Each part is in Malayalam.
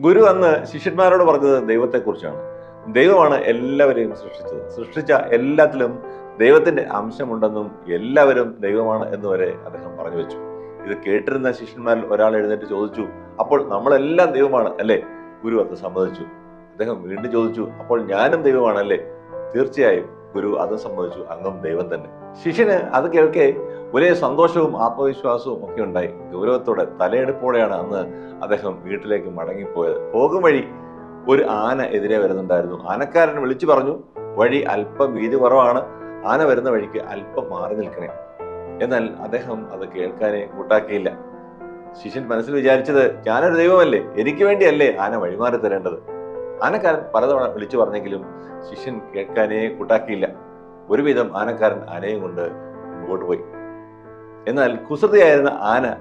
ഗുരു അന്ന് ശിഷ്യന്മാരോട് പറഞ്ഞത് ദൈവത്തെക്കുറിച്ചാണ്. ദൈവമാണ് എല്ലാവരെയും സൃഷ്ടിച്ചത്. സൃഷ്ടിച്ച എല്ലാത്തിലും ദൈവത്തിന്റെ അംശമുണ്ടെന്നും എല്ലാവരും ദൈവമാണ് എന്ന് വരെ അദ്ദേഹം പറഞ്ഞു വെച്ചു. ഇത് കേട്ടിരുന്ന ശിഷ്യന്മാരിൽ ഒരാൾ എഴുന്നേറ്റ് ചോദിച്ചു അപ്പോൾ നമ്മളെല്ലാം ദൈവമാണ് അല്ലേ? ഗുരു അത് സമ്മതിച്ചു. അദ്ദേഹം വീണ്ടും ചോദിച്ചു അപ്പോൾ ഞാനും ദൈവമാണ് അല്ലേ? തീർച്ചയായും ഗുരു അത് സംഭവിച്ചു. അങ്ങും ദൈവം തന്നെ. ശിഷ്യന് അത് കേൾക്കെ ഒരേ സന്തോഷവും ആത്മവിശ്വാസവും ഒക്കെ ഉണ്ടായി. ഗൗരവത്തോടെ തലയെടുപ്പോടെയാണ് അന്ന് അദ്ദേഹം വീട്ടിലേക്ക് മടങ്ങിപ്പോയത്. പോകും വഴി ഒരു ആന എതിരെ വരുന്നുണ്ടായിരുന്നു. ആനക്കാരൻ വിളിച്ചു പറഞ്ഞു വഴി അല്പം വീതി കുറവാണ്. ആന വരുന്ന വഴിക്ക് അല്പം മാറി നിൽക്കണേ. എന്നാൽ അദ്ദേഹം അത് കേൾക്കാനേ കൂട്ടാക്കിയില്ല. ശിഷ്യൻ മനസ്സിൽ വിചാരിച്ചത് ഞാനൊരു ദൈവമല്ലേ? എനിക്ക് വേണ്ടിയല്ലേ ആന വഴിമാറി തരേണ്ടത്? ആനക്കാരൻ പലതവണ വിളിച്ചു പറഞ്ഞെങ്കിലും ശിഷ്യൻ കേൾക്കാനേ കൂട്ടാക്കിയില്ല. ഒരുവിധം ആനക്കാരൻ ആനയും കൊണ്ട് മുമ്പോട്ട് പോയി. എന്നാൽ കുസൃതിയായിരുന്ന ആന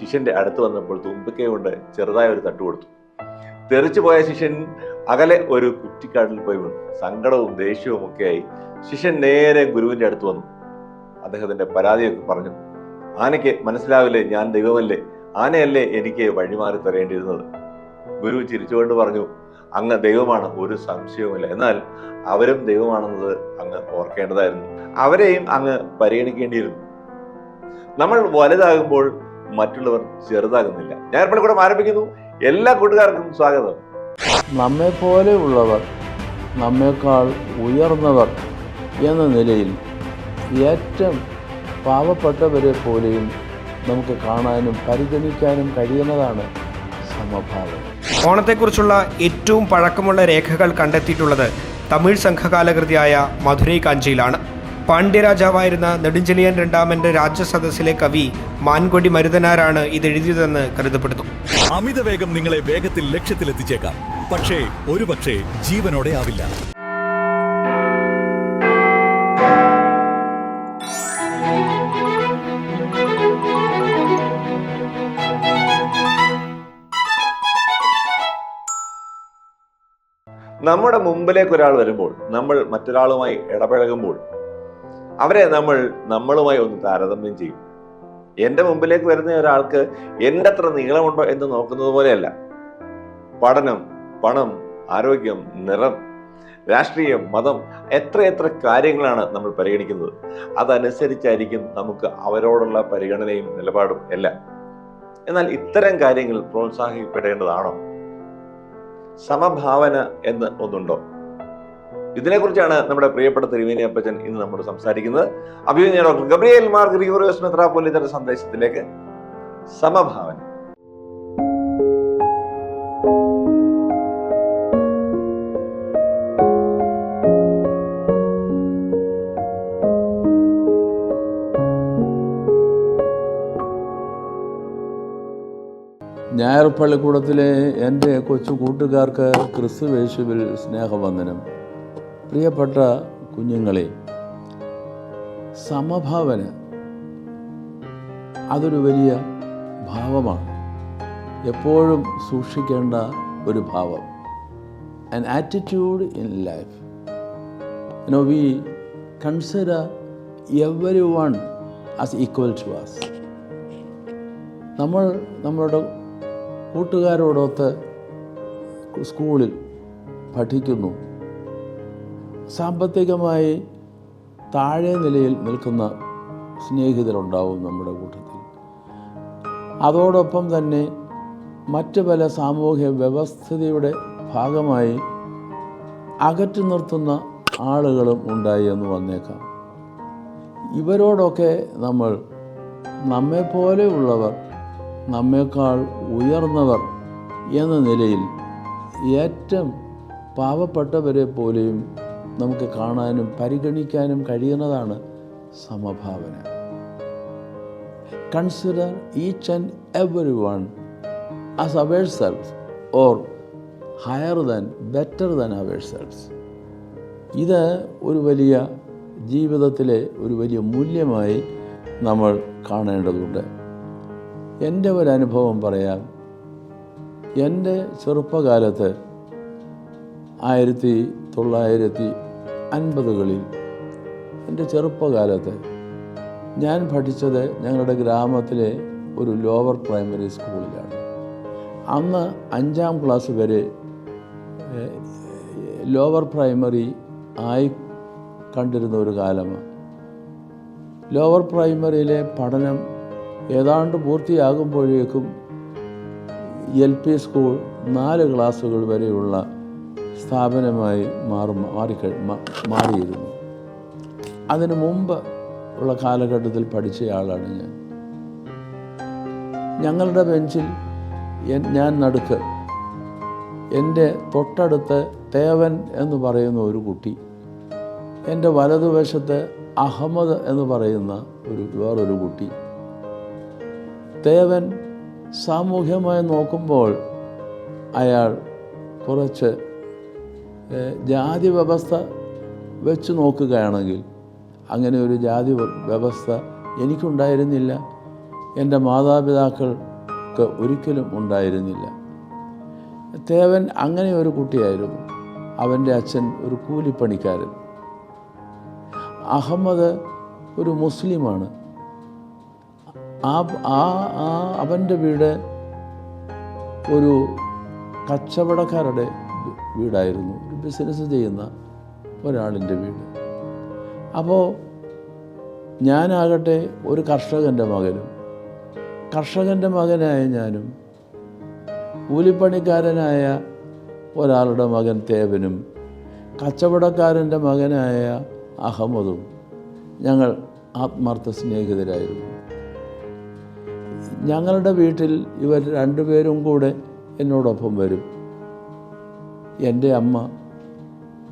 ശിഷ്യന്റെ അടുത്ത് വന്നപ്പോൾ തുമ്പിക്കൈ കൊണ്ട് ചെറുതായ ഒരു തട്ട് കൊടുത്തു. തെറിച്ചു പോയ ശിഷ്യൻ അകലെ ഒരു കുറ്റിക്കാട്ടിൽ പോയി വന്നു സങ്കടവും ദേഷ്യവും ഒക്കെയായി ശിഷ്യൻ നേരെ ഗുരുവിന്റെ അടുത്ത് വന്നു. അദ്ദേഹത്തിന്റെ പരാതിയൊക്കെ പറഞ്ഞു. ആനയ്ക്ക് മനസ്സിലാവില്ലേ ഞാൻ ദൈവമല്ലേ? ആനയല്ലേ എനിക്ക് വഴിമാറി തരേണ്ടിയിരുന്നത്? ഗുരു ചിരിച്ചുകൊണ്ട് പറഞ്ഞു അങ്ങ് ദൈവമാണ് ഒരു സംശയവുമില്ല. എന്നാൽ അവരും ദൈവമാണെന്നത് അങ്ങ് ഓർക്കേണ്ടതായിരുന്നു. അവരെയും അങ്ങ് പരിഗണിക്കേണ്ടിയിരുന്നു. നമ്മൾ വലുതാകുമ്പോൾ മറ്റുള്ളവർ ചെറുതാകുന്നില്ല. ഞാൻ ഇപ്പോൾ കൂടെ ആരംഭിക്കുന്നു. എല്ലാ കൂട്ടുകാർക്കും സ്വാഗതം. നമ്മെ പോലെയുള്ളവർ നമ്മേക്കാൾ ഉയർന്നവർ എന്ന നിലയിൽ ഏറ്റവും പാവപ്പെട്ടവരെ പോലെയും നമുക്ക് കാണാനും പരിഗണിക്കാനും കഴിയുന്നതാണ് സമഭാവം ഓണത്തെക്കുറിച്ചുള്ള ഏറ്റവും പഴക്കമുള്ള രേഖകൾ കണ്ടെത്തിയിട്ടുള്ളത് തമിഴ് സംഘകാലകൃതിയായ മധുരൈ കാഞ്ചിയിലാണ്. പാണ്ഡ്യരാജാവായിരുന്ന നെടുഞ്ചെലിയൻ രണ്ടാമന്റെ രാജ്യസദസ്സിലെ കവി മാൻകൊടി മരുതനാരാണ് ഇതെഴുതിയതെന്ന് കരുതപ്പെടുന്നു. അമിതവേഗം നിങ്ങളെ വേഗത്തിൽ ലക്ഷ്യത്തിലെത്തിച്ചേക്കാം. പക്ഷേ ഒരുപക്ഷേ ജീവനോടെ ആവില്ല. നമ്മുടെ മുമ്പിലേക്ക് ഒരാൾ വരുമ്പോൾ നമ്മൾ മറ്റൊരാളുമായി ഇടപഴകുമ്പോൾ അവരെ നമ്മൾ നമ്മളുമായി ഒന്ന് താരതമ്യം ചെയ്യും. എന്റെ മുമ്പിലേക്ക് വരുന്ന ഒരാൾക്ക് എന്റെ അത്ര നീളമുണ്ടോ എന്ന് നോക്കുന്നത് പോലെയല്ല. പഠനം പണം ആരോഗ്യം നിറം രാഷ്ട്രീയം മതം എത്രയെത്ര കാര്യങ്ങളാണ് നമ്മൾ പരിഗണിക്കുന്നത്. അതനുസരിച്ചായിരിക്കും നമുക്ക് അവരോടുള്ള പരിഗണനയും നിലപാടും എല്ലാം. എന്നാൽ ഇത്തരം കാര്യങ്ങൾ പ്രോത്സാഹിപ്പിക്കേണ്ടതാണോ? സമഭാവന എന്ന് ഒന്നുണ്ടോ? ഇതിനെക്കുറിച്ചാണ് നമ്മുടെ പ്രിയപ്പെട്ട തിരുവേനി അപ്പച്ചൻ ഇന്ന് നമ്മോട് സംസാരിക്കുന്നത്. അഭിനയ ഡോക്ടർ ഗബ്രിയേൽ മാർ ഗ്രിഗോറിയോസ് പോലീസിന്റെ സന്ദേശത്തിലേക്ക്. സമഭാവന. ഞായർ പള്ളിക്കൂടത്തിലെ എന്റെ കൊച്ചു കൂട്ടുകാർക്ക് ക്രിസ്തുവേശുവിൽ സ്നേഹവന്ദനം. പ്രിയപ്പെട്ട കുഞ്ഞുങ്ങളെ സമഭാവന അതൊരു വലിയ ഭാവമാണ്. എപ്പോഴും സൂക്ഷിക്കേണ്ട ഒരു ഭാവം. An attitude in life no we consider everyone as equal to as നമ്മൾ നമ്മളുടെ കൂട്ടുകാരോടൊത്ത് സ്കൂളിൽ പഠിക്കുന്നു. സാമ്പത്തികമായി താഴെ നിലയിൽ നിൽക്കുന്ന സ്നേഹിതരുണ്ടാവും നമ്മുടെ കൂട്ടത്തിൽ. അതോടൊപ്പം തന്നെ മറ്റു പല സാമൂഹ്യ വ്യവസ്ഥിതിയുടെ ഭാഗമായി അകറ്റി നിർത്തുന്ന ആളുകളും ഉണ്ടായി എന്ന് വന്നേക്കാം. ഇവരോടൊക്കെ നമ്മൾ നമ്മെപ്പോലെയുള്ളവർ നമ്മേക്കാൾ ഉയർന്നവർ എന്ന നിലയിൽ ഏറ്റവും പാവപ്പെട്ടവരെ പോലെയും നമുക്ക് കാണാനും പരിഗണിക്കാനും കഴിയുന്നതാണ് സമഭാവന. Consider each and every one as our self or higher than better than our selves ഇത് ഒരു വലിയ ജീവിതത്തിലെ ഒരു വലിയ മൂല്യമായി നമ്മൾ കാണേണ്ടതുണ്ട്. എന്റെ ഒരു അനുഭവം പറയാം. എന്റെ ചെറുപ്പകാലത്ത് ആയിരത്തി തൊള്ളായിരത്തി അൻപതുകളിൽ എന്റെ ചെറുപ്പകാലത്ത് ഞാൻ പഠിച്ചത് ഞങ്ങളുടെ ഗ്രാമത്തിലെ ഒരു ലോവർ പ്രൈമറി സ്കൂളിലാണ്. അന്ന് അഞ്ചാം ക്ലാസ് വരെ ലോവർ പ്രൈമറി ആയി കണ്ടിരുന്ന ഒരു കാലമാണ്. ലോവർ പ്രൈമറിയിലെ പഠനം ഏതാണ്ട് പൂർത്തിയാകുമ്പോഴേക്കും എൽ പി സ്കൂൾ നാല് ക്ലാസ്സുകൾ വരെയുള്ള സ്ഥാപനമായി മാറും മാറിക്കഴി മാറിയിരുന്നു. അതിനു മുമ്പ് ഉള്ള കാലഘട്ടത്തിൽ പഠിച്ചയാളാണ് ഞാൻ. ഞങ്ങളുടെ ബെഞ്ചിൽ ഞാൻ നടുക്ക് എന്റെ തൊട്ടടുത്ത് തേവൻ എന്ന് പറയുന്ന ഒരു കുട്ടി എന്റെ വലതുവശത്ത് അഹമ്മദ് എന്ന് പറയുന്ന ഒരു വേറൊരു കുട്ടി തേവൻ സാമൂഹ്യമായി നോക്കുമ്പോൾ അയാൾ കുറച്ച് ജാതി വ്യവസ്ഥ വെച്ച് നോക്കുകയാണെങ്കിൽ അങ്ങനെ ഒരു ജാതി വ്യ- വ്യവസ്ഥ എനിക്കുണ്ടായിരുന്നില്ല. എന്റെ മാതാപിതാക്കൾക്ക് ഒരിക്കലും ഉണ്ടായിരുന്നില്ല. തേവൻ അങ്ങനെ ഒരു കുട്ടിയായിരുന്നു. അവന്റെ അച്ഛൻ ഒരു കൂലിപ്പണിക്കാരൻ. അഹമ്മദ് ഒരു മുസ്ലിമാണ്. ആ ആ ആ അവന്റെ വീട് ഒരു കച്ചവടക്കാരുടെ വീടായിരുന്നു. ഒരു ബിസിനസ് ചെയ്യുന്ന ഒരാളിന്റെ വീട്. അപ്പോൾ ഞാനാകട്ടെ ഒരു കർഷകന്റെ മകനും. കർഷകന്റെ മകനായ ഞാനും കൂലിപ്പണിക്കാരനായ ഒരാളുടെ മകൻ തേവനും കച്ചവടക്കാരന്റെ മകനായ അഹമ്മദും ഞങ്ങൾ ആത്മാർത്ഥ സ്നേഹിതരായിരുന്നു. ഞങ്ങളുടെ വീട്ടിൽ ഇവർ രണ്ടുപേരും കൂടെ എന്നോടൊപ്പം വരും. എന്റെ അമ്മ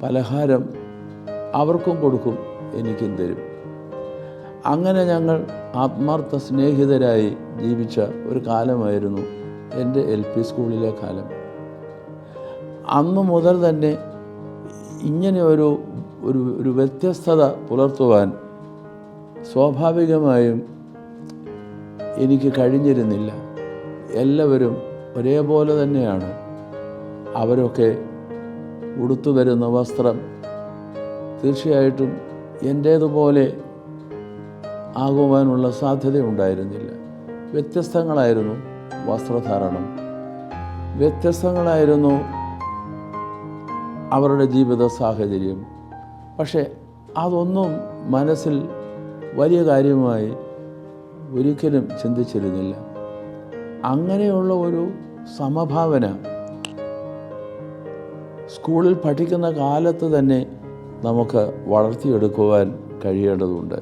പലഹാരം അവർക്കും കൊടുക്കും എനിക്കും തരും. അങ്ങനെ ഞങ്ങൾ ആത്മാർത്ഥ സ്നേഹിതരായി ജീവിച്ച ഒരു കാലമായിരുന്നു എന്റെ എൽ പി സ്കൂളിലെ കാലം. അന്ന് മുതൽ തന്നെ ഇങ്ങനെ ഒരു ഒരു വ്യത്യസ്തത പുലർത്തുവാൻ സ്വാഭാവികമായും എനിക്ക് കഴിഞ്ഞിരുന്നില്ല. എല്ലാവരും ഒരേപോലെ തന്നെയാണ്. അവരൊക്കെ ഉടുത്തു വരുന്ന വസ്ത്രം തീർച്ചയായിട്ടും എന്റേതുപോലെ ആകുവാനുള്ള സാധ്യതയുണ്ടായിരുന്നില്ല. വ്യത്യസ്തങ്ങളായിരുന്നു വസ്ത്രധാരണം. വ്യത്യസ്തങ്ങളായിരുന്നു അവരുടെ ജീവിത സാഹചര്യം. പക്ഷേ അതൊന്നും മനസ്സിൽ വലിയ കാര്യമായി ഒരിക്കലും ചിന്തിച്ചിരുന്നില്ല. അങ്ങനെയുള്ള ഒരു സമഭാവന സ്കൂളിൽ പഠിക്കുന്ന കാലത്ത് തന്നെ നമുക്ക് വളർത്തിയെടുക്കുവാൻ കഴിയേണ്ടതുണ്ട്.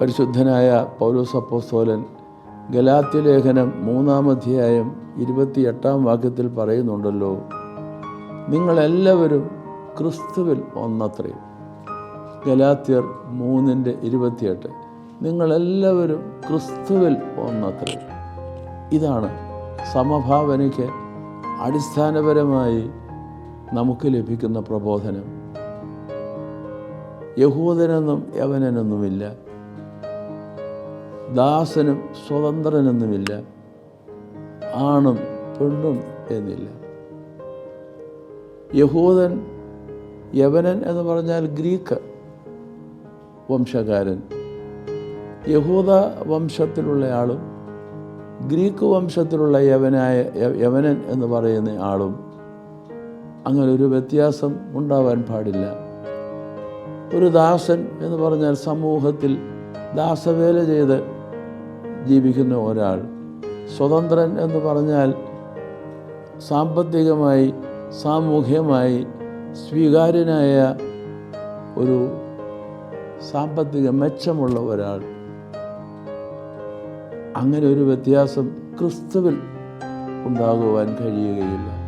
പരിശുദ്ധനായ പൗലോസ് ഗലാത്യലേഖനം ഗലാത്യ ലേഖനം അധ്യായം ഇരുപത്തിയെട്ടാം വാക്യത്തിൽ പറയുന്നുണ്ടല്ലോ നിങ്ങളെല്ലാവരും ക്രിസ്തുവിൽ ഒന്നത്രേ ഗലാത്യർ മൂന്നിന്റെ ഇരുപത്തിയെട്ട്. നിങ്ങളെല്ലാവരും ക്രിസ്തുവിൽ ഒന്നത്ര ഇതാണ് സമഭാവനയ്ക്ക് അടിസ്ഥാനപരമായി നമുക്ക് ലഭിക്കുന്ന പ്രബോധനം. യഹൂദനെന്നും യവനനെന്നുമില്ല. ദാസനും സ്വതന്ത്രനെന്നുമില്ല. ആണും പെണ്ണും എന്നില്ല. യഹൂദൻ യവനൻ എന്ന് പറഞ്ഞാൽ ഗ്രീക്ക്. വംശക്കാരൻ യഹൂദ വംശത്തിലുള്ള ആളും ഗ്രീക്ക് വംശത്തിലുള്ള യവനായ യവനൻ എന്ന് പറയുന്ന ആളും അങ്ങനെ ഒരു വ്യത്യാസം ഉണ്ടാവാൻ പാടില്ല. ഒരു ദാസൻ എന്ന് പറഞ്ഞാൽ സമൂഹത്തിൽ ദാസവേല ചെയ്ത് ജീവിക്കുന്ന ഒരാൾ സ്വതന്ത്രൻ എന്ന് പറഞ്ഞാൽ സാമ്പത്തികമായി സാമൂഹ്യമായി സ്വീകാര്യനായ ഒരു സാമ്പത്തിക മെച്ചമുള്ള ഒരാൾ. അങ്ങനെ ഒരു വ്യത്യാസം ക്രിസ്തുവിൽ ഉണ്ടാകുവാൻ കഴിയുകയില്ല.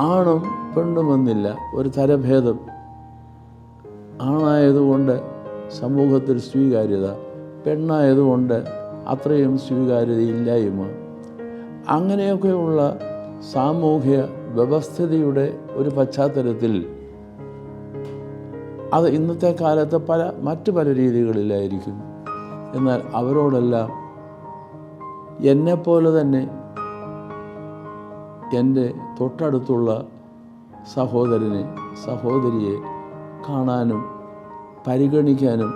ആണും പെണ്ണുമെന്നില്ല ഒരു തരഭേദം. ആണായതുകൊണ്ട് സമൂഹത്തിൽ സ്വീകാര്യത പെണ്ണായതുകൊണ്ട് അത്രയും സ്വീകാര്യതയില്ലായ്മ. അങ്ങനെയൊക്കെയുള്ള സാമൂഹ്യ വ്യവസ്ഥിതിയുടെ ഒരു പശ്ചാത്തലത്തിൽ അത് ഇന്നത്തെ കാലത്ത് പല മറ്റു പല രീതികളിലായിരിക്കും. എന്നാൽ അവരോടെല്ലാം എന്നെപ്പോലെ തന്നെ എന്റെ തൊട്ടടുത്തുള്ള സഹോദരനെ സഹോദരിയെ കാണാനും പരിഗണിക്കാനും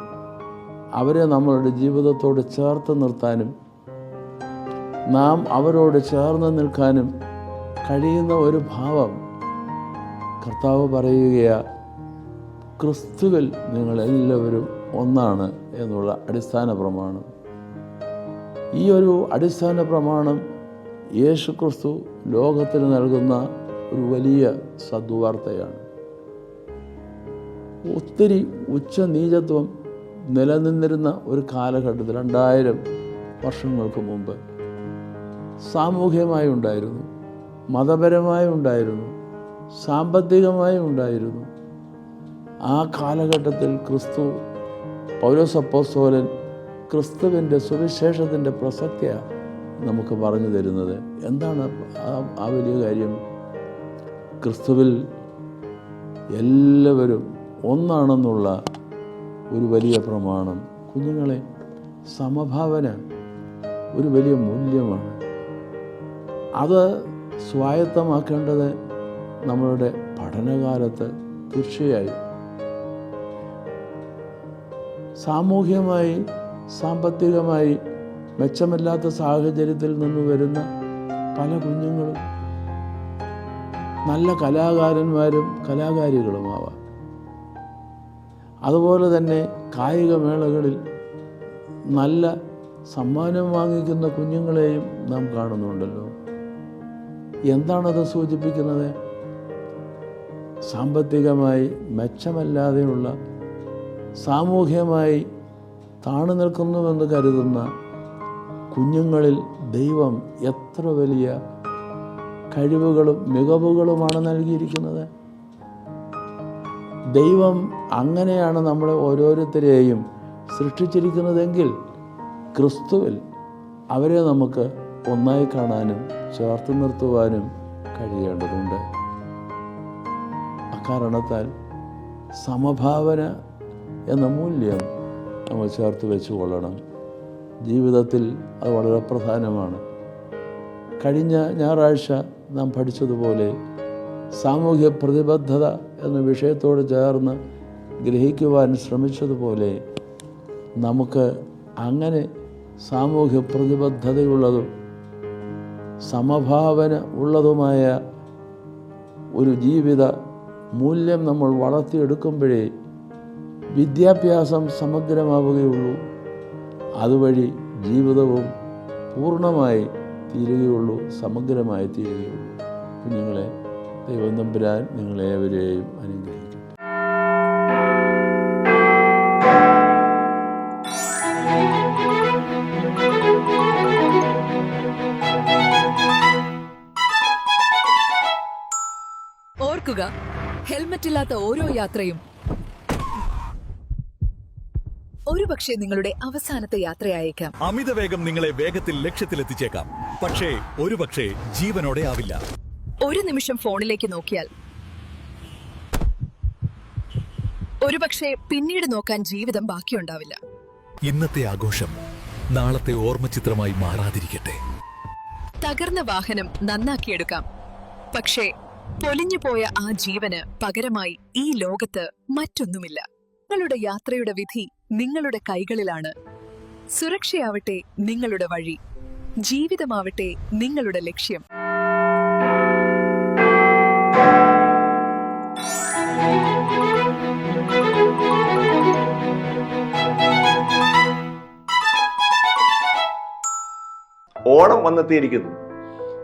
അവരെ നമ്മളുടെ ജീവിതത്തോട് ചേർത്ത് നിർത്താനും നാം അവരോട് ചേർന്ന് നിൽക്കാനും കഴിയുന്ന ഒരു ഭാവം കർത്താവ് പറയുകയാ ക്രിസ്തുവിൽ നിങ്ങളെല്ലാവരും ഒന്നാണ് എന്നുള്ള അടിസ്ഥാന പ്രമാണം. ഈ ഒരു അടിസ്ഥാന പ്രമാണം യേശു ക്രിസ്തു ലോകത്തിന് നൽകുന്ന ഒരു വലിയ സദ്വാർത്തയാണ്. ഒത്തിരി ഉച്ച നീചത്വം നിലനിന്നിരുന്ന ഒരു കാലഘട്ടത്തിൽ രണ്ടായിരം വർഷങ്ങൾക്ക് മുമ്പ് സാമൂഹികമായി ഉണ്ടായിരുന്നു മതപരമായി ഉണ്ടായിരുന്നു സാമ്പത്തികമായി ഉണ്ടായിരുന്നു ആ കാലഘട്ടത്തിൽ ക്രിസ്തു പൗലോസപ്പോസ്തോലൻ ക്രിസ്തുവിന്റെ സുവിശേഷത്തിന്റെ പ്രസക്തിയ നമുക്ക് പറഞ്ഞു തരുന്നത്. എന്താണ് ആ വലിയ കാര്യം? ക്രിസ്തുവിൽ എല്ലാവരും ഒന്നാണെന്നുള്ള ഒരു വലിയ പ്രമാണം. കുഞ്ഞുങ്ങളെ സമഭാവന ഒരു വലിയ മൂല്യമാണ്. അത് സ്വായത്തമാക്കേണ്ടത് നമ്മളുടെ പഠനകാലത്ത് തീർച്ചയായും സാമൂഹ്യമായി സാമ്പത്തികമായി മെച്ചമില്ലാത്ത സാഹചര്യത്തിൽ നിന്ന് വരുന്ന പല കുഞ്ഞുങ്ങളും നല്ല കലാകാരന്മാരും കലാകാരികളുമാവാം. അതുപോലെ തന്നെ കായിക മേളകളിൽ നല്ല സമ്മാനം വാങ്ങിക്കുന്ന കുഞ്ഞുങ്ങളെയും നാം കാണുന്നുണ്ടല്ലോ. എന്താണത് സൂചിപ്പിക്കുന്നത്? സാമ്പത്തികമായി മെച്ചമല്ലാതെയുള്ള സാമൂഹ്യമായി താണു നിൽക്കുന്നുവെന്ന് കരുതുന്ന കുഞ്ഞുങ്ങളിൽ ദൈവം എത്ര വലിയ കഴിവുകളും മികവുകളുമാണ് നൽകിയിരിക്കുന്നത്. ദൈവം അങ്ങനെയാണ് നമ്മളെ ഓരോരുത്തരെയും സൃഷ്ടിച്ചിരിക്കുന്നതെങ്കിൽ ക്രിസ്തുവിൽ അവരെ നമുക്ക് ഒന്നായി കാണാനും ചേർത്ത് നിർത്തുവാനും കഴിയേണ്ടതുണ്ട്. അക്കാരണത്താൽ സമഭാവന എന്ന മൂല്യം നമ്മൾ ചേർത്ത് വെച്ച് കൊള്ളണം ജീവിതത്തിൽ അത് വളരെ പ്രധാനമാണ്. കഴിഞ്ഞ ഞായറാഴ്ച നാം പഠിച്ചതുപോലെ സാമൂഹ്യ പ്രതിബദ്ധത എന്ന വിഷയത്തോട് ചേർന്ന് ഗ്രഹിക്കുവാൻ ശ്രമിച്ചതുപോലെ നമുക്ക് അങ്ങനെ സാമൂഹ്യ പ്രതിബദ്ധതയുള്ളതും സമഭാവന ഉള്ളതുമായ ഒരു ജീവിത മൂല്യം നമ്മൾ വളർത്തിയെടുക്കുമ്പോഴേ വിദ്യാഭ്യാസം സമഗ്രമാവുകയുള്ളൂ. അതുവഴി ജീവിതവും പൂർണമായി തീരുകയുള്ളൂ സമഗ്രമായി തീരുകയുള്ളൂ. കുഞ്ഞുങ്ങളെ ദൈവം തമ്പുരാൻ നിങ്ങളേവരെയും അനുഗ്രഹിക്കും ഓർക്കുക ഹെൽമറ്റ് ഇല്ലാത്ത ഓരോ യാത്രയും ഒരുപക്ഷെ നിങ്ങളുടെ അവസാനത്തെ യാത്രയായേക്കാം. അമിത വേഗം നിങ്ങളെ വേഗത്തിൽ ലക്ഷ്യത്തിലെത്തിച്ചേക്കാം. പക്ഷേ ഒരുപക്ഷേ ജീവനോടെ ആവില്ല. ഒരു നിമിഷം ഫോണിലേക്ക് നോക്കിയാൽ. ഒരുപക്ഷെ പിന്നീട് നോക്കാൻ ജീവിതം ബാക്കിയുണ്ടാവില്ല. ഇന്നത്തെ ആഘോഷം നാളത്തെ ഓർമ്മചിത്രമായി മാറാതിരിക്കട്ടെ. തകർന്ന വാഹനം നന്നാക്കിയെടുക്കാം. പക്ഷേ പൊലിഞ്ഞു പോയ ആ ജീവന് പകരമായി ഈ ലോകത്ത് മറ്റൊന്നുമില്ല. നിങ്ങളുടെ യാത്രയുടെ വിധി നിങ്ങളുടെ കൈകളിലാണ്. സുരക്ഷയാവട്ടെ നിങ്ങളുടെ വഴി. ജീവിതമാവട്ടെ നിങ്ങളുടെ ലക്ഷ്യം. ഓണം വന്നെത്തിയിരിക്കുന്നു.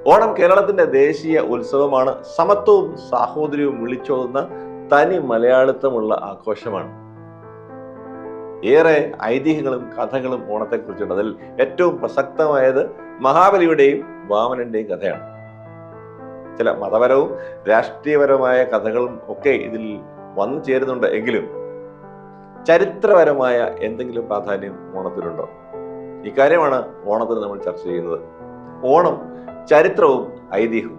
ഓണം കേരളത്തിന്റെ ദേശീയ ഉത്സവമാണ്. സമത്വവും സാഹോദര്യവും വിളിച്ചോതുന്ന തനി മലയാളിത്തമുള്ള ആഘോഷമാണ്. ഏറെ ഐതിഹ്യങ്ങളും കഥകളും ഓണത്തെക്കുറിച്ചുണ്ട് അതിൽ ഏറ്റവും പ്രസക്തമായത് മഹാബലിയുടെയും വാമനന്റെയും കഥയാണ്. ചില മതപരവും രാഷ്ട്രീയപരമായ കഥകളും ഒക്കെ ഇതിൽ വന്നു ചേരുന്നുണ്ട് എങ്കിലും ചരിത്രപരമായ എന്തെങ്കിലും പ്രാധാന്യം ഓണത്തിനുണ്ടോ? ഇക്കാര്യമാണ് ഓണത്തിന് നമ്മൾ ചർച്ച ചെയ്യുന്നത്. ഓണം ചരിത്രവും ഐതിഹ്യവും.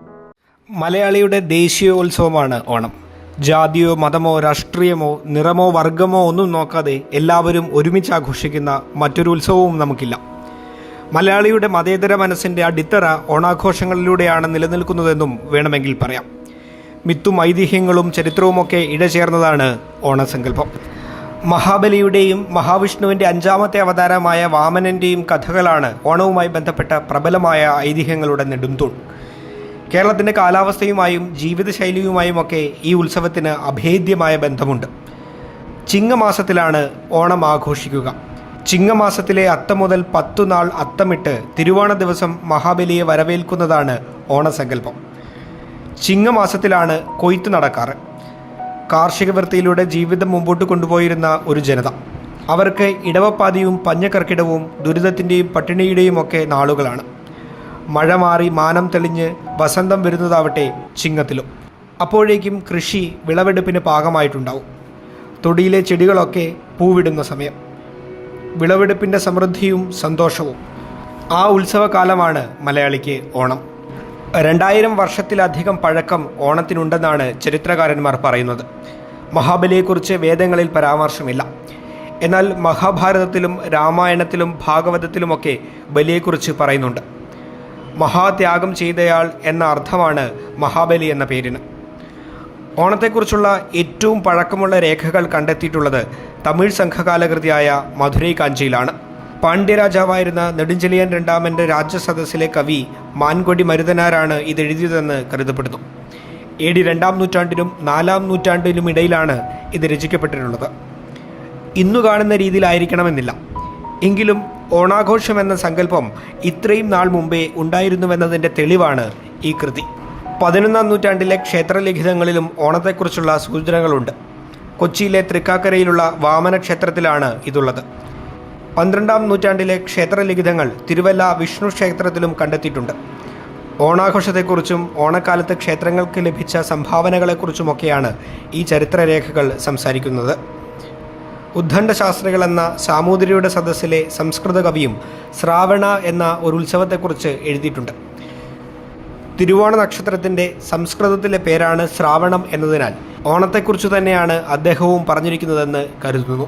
മലയാളിയുടെ ദേശീയോത്സവമാണ് ഓണം. ജാതിയോ മതമോ രാഷ്ട്രീയമോ നിറമോ വർഗമോ ഒന്നും നോക്കാതെ എല്ലാവരും ഒരുമിച്ച് ആഘോഷിക്കുന്ന മറ്റൊരു ഉത്സവവും നമുക്കില്ല. മലയാളിയുടെ മതേതര മനസ്സിന്റെ അടിത്തറ ഓണാഘോഷങ്ങളിലൂടെയാണ് നിലനിൽക്കുന്നതെന്നും വേണമെങ്കിൽ പറയാം. മിത്തും ഐതിഹ്യങ്ങളും ചരിത്രവുമൊക്കെ ഇടചേർന്നതാണ് ഓണസങ്കല്പം. മഹാബലിയുടെയും മഹാവിഷ്ണുവിന്റെ അഞ്ചാമത്തെ അവതാരമായ വാമനന്റെയും കഥകളാണ് ഓണവുമായി ബന്ധപ്പെട്ട പ്രബലമായ ഐതിഹ്യങ്ങളുടെ നെടുന്തൂൺ കേരളത്തിന്റെ കാലാവസ്ഥയുമായും ജീവിതശൈലിയുമായും ഒക്കെ ഈ ഉത്സവത്തിന് അഭേദ്യമായ ബന്ധമുണ്ട്. ചിങ്ങമാസത്തിലാണ് ഓണം ആഘോഷിക്കുക. ചിങ്ങമാസത്തിലെ അത്തം മുതൽ പത്തു നാൾ അത്തമിട്ട് തിരുവോണ ദിവസം മഹാബലിയെ വരവേൽക്കുന്നതാണ് ഓണസങ്കല്പം. ചിങ്ങമാസത്തിലാണ് കൊയ്ത്ത് നടക്കാറ്. കാർഷിക വൃത്തിയിലൂടെ ജീവിതം മുമ്പോട്ട് കൊണ്ടുപോയിരുന്ന ഒരു ജനത. അവർക്ക് ഇടവപ്പാതിയും പഞ്ഞക്കർക്കിടവും ദുരിതത്തിന്റെയും പട്ടിണിയുടെയും ഒക്കെ നാളുകളാണ്. മഴ മാറി മാനം തെളിഞ്ഞ് വസന്തം വരുന്നതാവട്ടെ ചിങ്ങത്തിലും. അപ്പോഴേക്കും കൃഷി വിളവെടുപ്പിന് പാകമായിട്ടുണ്ടാവും. തൊടിയിലെ ചെടികളൊക്കെ പൂവിടുന്ന സമയം. വിളവെടുപ്പിന്റെ സമൃദ്ധിയും സന്തോഷവും. ആ ഉത്സവകാലമാണ് മലയാളിക്ക് ഓണം. രണ്ടായിരം വർഷത്തിലധികം പഴക്കം ഓണത്തിനുണ്ടെന്നാണ് ചരിത്രകാരന്മാർ പറയുന്നത്. മഹാബലിയെക്കുറിച്ച് വേദങ്ങളിൽ പരാമർശമില്ല. എന്നാൽ മഹാഭാരതത്തിലും രാമായണത്തിലും ഭാഗവതത്തിലുമൊക്കെ ബലിയെക്കുറിച്ച് പറയുന്നുണ്ട്. മഹാത്യാഗം ചെയ്തയാൾ എന്ന അർത്ഥമാണ് മഹാബലി എന്ന പേരിന്. ഓണത്തെക്കുറിച്ചുള്ള ഏറ്റവും പഴക്കമുള്ള രേഖകൾ കണ്ടെത്തിയിട്ടുള്ളത് തമിഴ് സംഘകാലകൃതിയായ മധുരൈ കാഞ്ചിയിലാണ്. പാണ്ഡ്യരാജാവായിരുന്ന നെടുഞ്ചെലിയൻ രണ്ടാമന്റെ രാജ്യസദസ്സിലെ കവി മാൻകൊടി മരുതനാരാണ് ഇതെഴുതിയതെന്ന് കരുതപ്പെടുന്നു. എ ഡി രണ്ടാം നൂറ്റാണ്ടിനും നാലാം നൂറ്റാണ്ടിനും ഇടയിലാണ് ഇത് രചിക്കപ്പെട്ടിട്ടുള്ളത്. ഇന്നു കാണുന്ന രീതിയിലായിരിക്കണമെന്നില്ല. എങ്കിലും ഓണാഘോഷം എന്ന സങ്കല്പം ഇത്രയും നാൾ മുമ്പേ ഉണ്ടായിരുന്നുവെന്നതിന്റെ തെളിവാണ് ഈ കൃതി. പതിനൊന്നാം നൂറ്റാണ്ടിലെ ക്ഷേത്രലിഖിതങ്ങളിലും ഓണത്തെക്കുറിച്ചുള്ള സൂചനകളുണ്ട്. കൊച്ചിയിലെ തൃക്കാക്കരയിലുള്ള വാമന ക്ഷേത്രത്തിലാണ് ഇതുള്ളത്. പന്ത്രണ്ടാം നൂറ്റാണ്ടിലെ ക്ഷേത്രലിഖിതങ്ങൾ തിരുവല്ല വിഷ്ണു ക്ഷേത്രത്തിലും കണ്ടെത്തിയിട്ടുണ്ട്. ഓണാഘോഷത്തെക്കുറിച്ചും ഓണക്കാലത്ത് ക്ഷേത്രങ്ങൾക്ക് ലഭിച്ച സംഭാവനകളെക്കുറിച്ചുമൊക്കെയാണ് ഈ ചരിത്രരേഖകൾ സംസാരിക്കുന്നത്. ഉദ്ദണ്ഡശാസ്ത്രികൾ എന്ന സാമൂതിരിയുടെ സദസ്സിലെ സംസ്കൃത കവിയും ശ്രാവണ എന്ന ഒരു ഉത്സവത്തെക്കുറിച്ച് എഴുതിയിട്ടുണ്ട്. തിരുവോണ നക്ഷത്രത്തിന്റെ സംസ്കൃതത്തിലെ പേരാണ് ശ്രാവണം എന്നതിനാൽ ഓണത്തെക്കുറിച്ച് തന്നെയാണ് അദ്ദേഹവും പറഞ്ഞിരിക്കുന്നതെന്ന് കരുതുന്നു.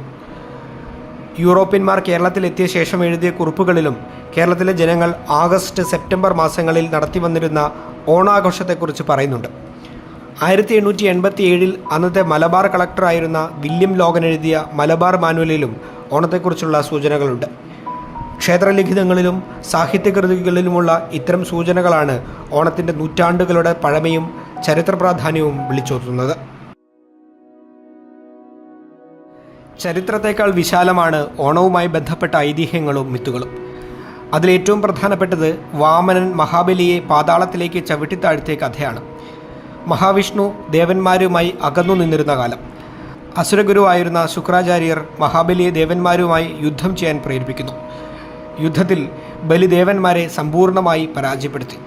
യൂറോപ്യന്മാർ കേരളത്തിലെത്തിയ ശേഷം എഴുതിയ കുറിപ്പുകളിലും കേരളത്തിലെ ജനങ്ങൾ ആഗസ്റ്റ് സെപ്റ്റംബർ മാസങ്ങളിൽ നടത്തി വന്നിരുന്ന ഓണാഘോഷത്തെക്കുറിച്ച് പറയുന്നുണ്ട്. ആയിരത്തി എണ്ണൂറ്റി എൺപത്തി ഏഴിൽ അന്നത്തെ മലബാർ കളക്ടറായിരുന്ന വില്യം ലോഗൻ എഴുതിയ മലബാർ മാനുവലിലും ഓണത്തെക്കുറിച്ചുള്ള സൂചനകളുണ്ട്. ക്ഷേത്രലിഖിതങ്ങളിലും സാഹിത്യകൃതികളിലുമുള്ള ഇത്തരം സൂചനകളാണ് ഓണത്തിന്റെ നൂറ്റാണ്ടുകളുടെ പഴമയും ചരിത്ര പ്രാധാന്യവും വിളിച്ചോതുന്നത് ചരിത്രത്തേക്കാൾ വിശാലമാണ് ഓണവുമായി ബന്ധപ്പെട്ട ഐതിഹ്യങ്ങളും മിത്തുകളും. അതിലേറ്റവും പ്രധാനപ്പെട്ടത് വാമനൻ മഹാബലിയെ പാതാളത്തിലേക്ക് ചവിട്ടിത്താഴ്ത്തിയ കഥയാണ്. മഹാവിഷ്ണു ദേവന്മാരുമായി അകന്നു നിന്നിരുന്ന കാലം. അസുരഗുരുവായിരുന്ന ശുക്രാചാര്യർ മഹാബലിയെ ദേവന്മാരുമായി യുദ്ധം ചെയ്യാൻ പ്രേരിപ്പിക്കുന്നു. യുദ്ധത്തിൽ ബലി ദേവന്മാരെ സമ്പൂർണമായി പരാജയപ്പെടുത്തി.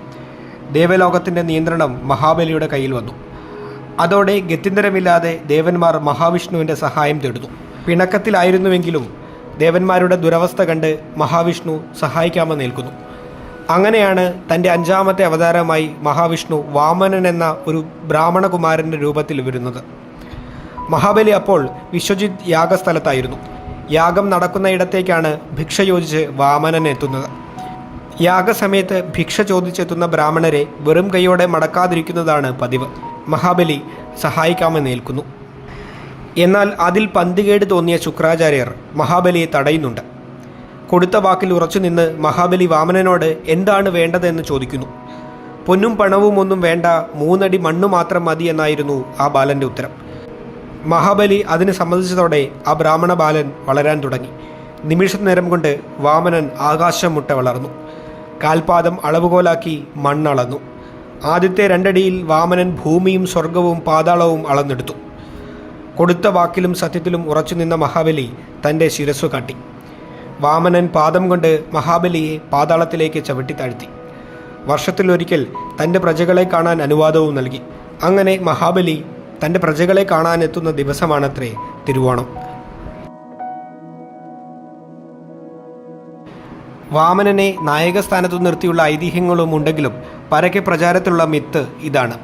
ദേവലോകത്തിന്റെ നിയന്ത്രണം മഹാബലിയുടെ കയ്യിൽ വന്നു. അതോടെ ഗത്യന്തരമില്ലാതെ ദേവന്മാർ മഹാവിഷ്ണുവിന്റെ സഹായം തേടുന്നു. പിണക്കത്തിലായിരുന്നുവെങ്കിലും ദേവന്മാരുടെ ദുരവസ്ഥ കണ്ട് മഹാവിഷ്ണു സഹായിക്കാമെന്ന് നിൽക്കുന്നു അങ്ങനെയാണ് തന്റെ അഞ്ചാമത്തെ അവതാരമായി മഹാവിഷ്ണു വാമനൻ എന്ന ഒരു ബ്രാഹ്മണകുമാരന്റെ രൂപത്തിൽ വരുന്നത്. മഹാബലി അപ്പോൾ വിശ്വജിത് യാഗസ്ഥലത്തായിരുന്നു. യാഗം നടക്കുന്ന ഇടത്തേക്കാണ് ഭിക്ഷ യോജിച്ച് വാമനൻ എത്തുന്നത്. യാഗസമയത്ത് ഭിക്ഷ ചോദിച്ചെത്തുന്ന ബ്രാഹ്മണരെ വെറും കൈയോടെ മടക്കാതിരിക്കുന്നതാണ് പതിവ്. മഹാബലി സഹായിക്കാമെന്ന് ഏൽക്കുന്നു. എന്നാൽ അതിൽ പന്തികേട് തോന്നിയ ശുക്രാചാര്യർ മഹാബലിയെ തടയുന്നുണ്ട്. കൊടുത്ത വാക്കിൽ ഉറച്ചുനിന്ന് മഹാബലി വാമനനോട് എന്താണ് വേണ്ടതെന്ന് ചോദിക്കുന്നു. പൊന്നും പണവും ഒന്നും വേണ്ട മൂന്നടി മണ്ണു മാത്രം മതി എന്നായിരുന്നു ആ ബാലന്റെ ഉത്തരം. മഹാബലി അതിന് സമ്മതിച്ചതോടെ ആ ബ്രാഹ്മണ ബാലൻ വളരാൻ തുടങ്ങി. നിമിഷ നേരം കൊണ്ട് വാമനൻ ആകാശം മുട്ട വളർന്നു. കാൽപാദം അളവുകോലാക്കി മണ്ണളന്നു. ആദ്യത്തെ രണ്ടടിയിൽ വാമനൻ ഭൂമിയും സ്വർഗവും പാതാളവും അളന്നെടുത്തു. കൊടുത്ത വാക്കിലും സത്യത്തിലും ഉറച്ചുനിന്ന മഹാബലി തന്റെ ശിരസ്സു കാട്ടി. വാമനൻ പാദം കൊണ്ട് മഹാബലിയെ പാതാളത്തിലേക്ക് ചവിട്ടിത്താഴ്ത്തി വർഷത്തിലൊരിക്കൽ തന്റെ പ്രജകളെ കാണാൻ അനുവാദവും നൽകി. അങ്ങനെ മഹാബലി തന്റെ പ്രജകളെ കാണാനെത്തുന്ന ദിവസമാണത്രേ തിരുവോണം. വാമനനെ നായകസ്ഥാനത്തു നിർത്തിയുള്ള ഐതിഹ്യങ്ങളും ഉണ്ടെങ്കിലും പരക്കെ പ്രചാരത്തിലുള്ള മിത്ത് ഇതാണ്.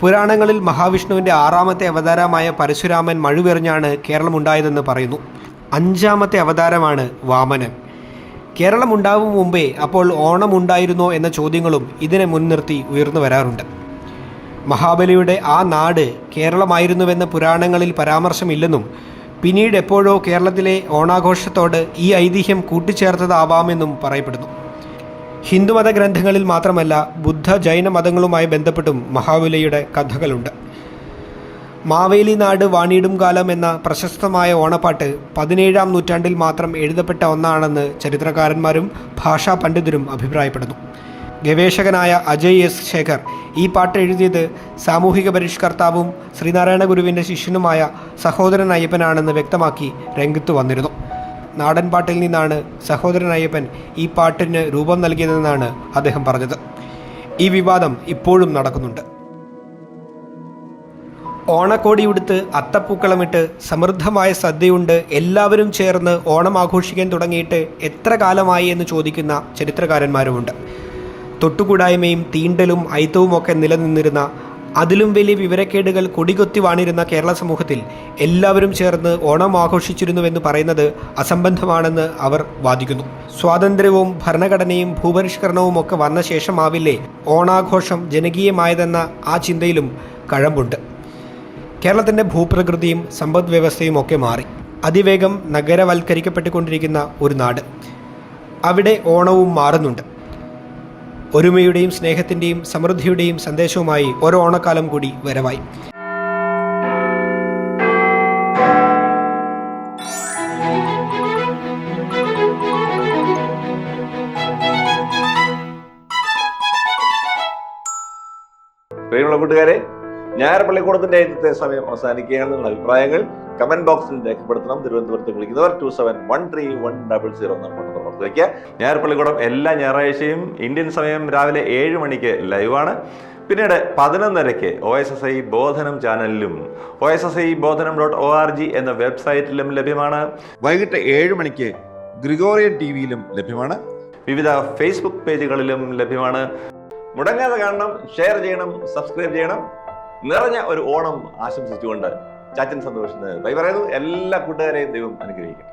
പുരാണങ്ങളിൽ മഹാവിഷ്ണുവിന്റെ ആറാമത്തെ അവതാരമായ പരശുരാമൻ മഴുവെറിഞ്ഞാണ് കേരളമുണ്ടായതെന്ന് പറയുന്നു. അഞ്ചാമത്തെ അവതാരമാണ് വാമനൻ. കേരളമുണ്ടാവും മുമ്പേ അപ്പോൾ ഓണം ഉണ്ടായിരുന്നോ എന്ന ചോദ്യങ്ങളും ഇതിനെ മുൻനിർത്തി ഉയർന്നു വരാറുണ്ട്. മഹാബലിയുടെ ആ നാട് കേരളമായിരുന്നുവെന്ന പുരാണങ്ങളിൽ പരാമർശമില്ലെന്നും പിന്നീട് എപ്പോഴോ കേരളത്തിലെ ഓണാഘോഷത്തോട് ഈ ഐതിഹ്യം കൂട്ടിച്ചേർത്തതാവാമെന്നും പറയപ്പെടുന്നു. ഹിന്ദുമത ഗ്രന്ഥങ്ങളിൽ മാത്രമല്ല ബുദ്ധ ജൈന മതങ്ങളുമായി ബന്ധപ്പെട്ടും മഹാബലിയുടെ കഥകളുണ്ട്. മാവേലി നാട് വാണിയിടും കാലം എന്ന പ്രശസ്തമായ ഓണപ്പാട്ട് പതിനേഴാം നൂറ്റാണ്ടിൽ മാത്രം എഴുതപ്പെട്ട ഒന്നാണെന്ന് ചരിത്രകാരന്മാരും ഭാഷാ പണ്ഡിതരും അഭിപ്രായപ്പെടുന്നു. ഗവേഷകനായ അജയ് എസ് ശേഖർ ഈ പാട്ട് എഴുതിയത് സാമൂഹിക പരിഷ്കർത്താവും ശ്രീനാരായണ ഗുരുവിന്റെ ശിഷ്യനുമായ സഹോദരൻ അയ്യപ്പനാണെന്ന് വ്യക്തമാക്കി രംഗത്ത് വന്നിരുന്നു. നാടൻ പാട്ടിൽ നിന്നാണ് സഹോദരൻ അയ്യപ്പൻ ഈ പാട്ടിന് രൂപം നൽകിയതെന്നാണ് അദ്ദേഹം പറഞ്ഞത്. ഈ വിവാദം ഇപ്പോഴും നടക്കുന്നുണ്ട്. ഓണക്കോടി ഉടുത്ത് അത്തപ്പൂക്കളമിട്ട് സമൃദ്ധമായ സദ്യയുണ്ട്. എല്ലാവരും ചേർന്ന് ഓണം ആഘോഷിക്കാൻ തുടങ്ങിയിട്ട് എത്ര കാലമായി എന്ന് ചോദിക്കുന്ന ചരിത്രകാരന്മാരുമുണ്ട്. തൊട്ടുകൂടായ്മയും തീണ്ടലും ഐത്തവും ഒക്കെ നിലനിന്നിരുന്ന അതിലും വലിയ വിവരക്കേടുകൾ കൊടികൊത്തി വാണിരുന്ന കേരള സമൂഹത്തിൽ എല്ലാവരും ചേർന്ന് ഓണം ആഘോഷിച്ചിരുന്നുവെന്ന് പറയുന്നത് അസംബന്ധമാണെന്ന് അവർ വാദിക്കുന്നു. സ്വാതന്ത്ര്യവും ഭരണഘടനയും ഭൂപരിഷ്കരണവും ഒക്കെ വന്ന ശേഷമാവില്ലേ ഓണാഘോഷം ജനകീയമായതെന്ന ആ ചിന്തയിലും കഴമ്പുണ്ട്. കേരളത്തിന്റെ ഭൂപ്രകൃതിയും സമ്പദ് വ്യവസ്ഥയും ഒക്കെ മാറി. അതിവേഗം നഗരവൽക്കരിക്കപ്പെട്ടുകൊണ്ടിരിക്കുന്ന ഒരു നാട്. അവിടെ ഓണവും മാറുന്നുണ്ട്. ഒരുമയുടെയും സ്നേഹത്തിന്റെയും സമൃദ്ധിയുടെയും സന്ദേശവുമായി ഓരോ ഓണക്കാലം കൂടി വരവായി. പ്രിയമുള്ള കൂട്ടുകാരെ ഞായർ പള്ളിക്കൂടത്തിന്റെ ഇന്നത്തെ സമയം അവസാനിക്കുകയാണ്. നിങ്ങളുടെ അഭിപ്രായങ്ങൾ കമന്റ് ബോക്സിൽ രേഖപ്പെടുത്തണം. തിരുവനന്തപുരത്ത് വിളിക്കുന്നവർ two seven one three one double zero വയ്ക്കുക ഞായർ പള്ളിക്കൂടം എല്ലാ ഞായറാഴ്ചയും ഇന്ത്യൻ സമയം രാവിലെ ഏഴ് മണിക്ക് ലൈവാണ് പിന്നീട് പതിനൊന്നരയ്ക്ക് O S S I Bodhanam ചാനലിലും O S S I Bodhanam dot O R G എന്ന വെബ്സൈറ്റിലും ലഭ്യമാണ്. വൈകിട്ട് ഏഴ് മണിക്ക് ഗ്രിഗോറിയൻ ടി വിയിലും ലഭ്യമാണ്. വിവിധ ഫേസ്ബുക്ക് പേജുകളിലും ലഭ്യമാണ്. മുടങ്ങാതെ കാണണം ഷെയർ ചെയ്യണം സബ്സ്ക്രൈബ് ചെയ്യണം. നിറഞ്ഞ ഒരു ഓണം ആശംസിച്ചുകൊണ്ട് ചാച്ചൻ സന്തോഷത്തിന് ബൈ പറയുന്നു എല്ലാ കൂട്ടുകാരെയും ദൈവം അനുഗ്രഹിക്കട്ടെ